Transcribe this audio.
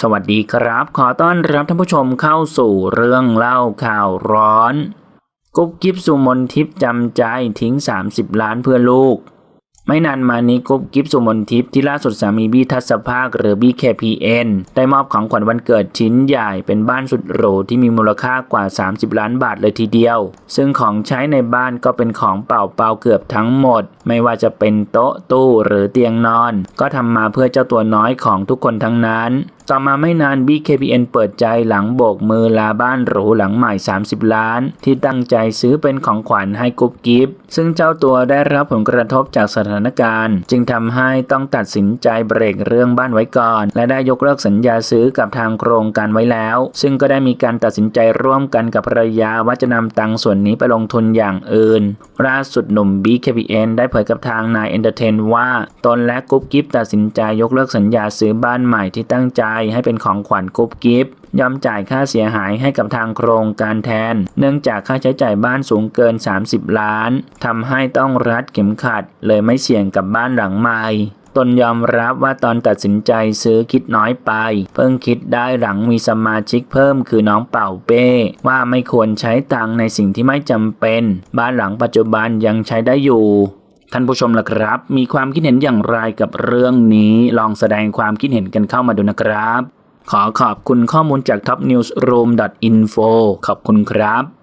สวัสดีครับ ขอต้อนรับท่านผู้ชมเข้าสู่เรื่องเล่าข่าวร้อน กุ๊กกิ๊บสุมนทิพย์จำใจทิ้ง 30 ล้านเพื่อลูก ไม่นานมานี้กุ๊บกิ๊บสุมนทิพย์ที่ล่าสุดสามีบีทัศภาคหรือบี้ KPN ได้มอบของขวัญวันเกิดชิ้นใหญ่เป็นบ้านสุดหรูที่มีมูลค่ากว่า 30 ล้านบาทเลยทีเดียว ซึ่งของใช้ในบ้านก็เป็นของเปล่าๆเกือบทั้งหมด ไม่ว่าจะเป็นโต๊ะตู้หรือเตียงนอน ก็ทำมาเพื่อเจ้าตัวน้อยของทุกคนทั้งนั้นต่อมาไม่นาน BKPN เปิดใจหลังโบกมือลาบ้านหรูหลังใหม่ 30 ล้าน ที่ตั้งใจซื้อเป็นของขวัญให้กุ๊บกิ๊บซึ่งเจ้าตัวได้รับผลกระทบจากสถานการณ์ จึงทำให้ต้องตัดสินใจเบรกเรื่องบ้านไว้ก่อน และได้ยกเลิกสัญญาซื้อกับทางโครงการไว้แล้ว ซึ่งก็ได้มีการตัดสินใจร่วมกันกับภรรยาว่าจะนำตังส่วนนี้ไปลงทุนอย่างอื่นล่าสุดหนุ่ม BKPN ได้เผยกับทางนายเอนเตอร์เทนว่าตนและกุ๊บกิ๊บตัดสินใจยกเลิกสัญญาซื้อบ้านใหม่ที่ตั้งใจให้เป็นของขวัญกุ๊บกิ๊บยอมจ่ายค่าเสียหายให้กับทางโครงการแทน เนื่องจากค่าใช้จ่ายบ้านสูงเกิน 30 ล้านทำให้ต้องรัดเข็มขัด เลยไม่เสี่ยงกับบ้านหลังใหม่ตนยอมรับว่าตอนตัดสินใจซื้อคิดน้อยไป เพิ่งคิดได้หลังมีสมาชิกเพิ่มคือน้องเป่าเป้ ว่าไม่ควรใช้ตังในสิ่งที่ไม่จำเป็น บ้านหลังปัจจุบันยังใช้ได้อยู่ท่านผู้ชมล่ะครับ มีความคิดเห็นอย่างไรกับเรื่องนี้ ลองแสดงความคิดเห็นกันเข้ามาดูนะครับ ขอขอบคุณข้อมูลจาก topnewsroom.info ขอบคุณครับ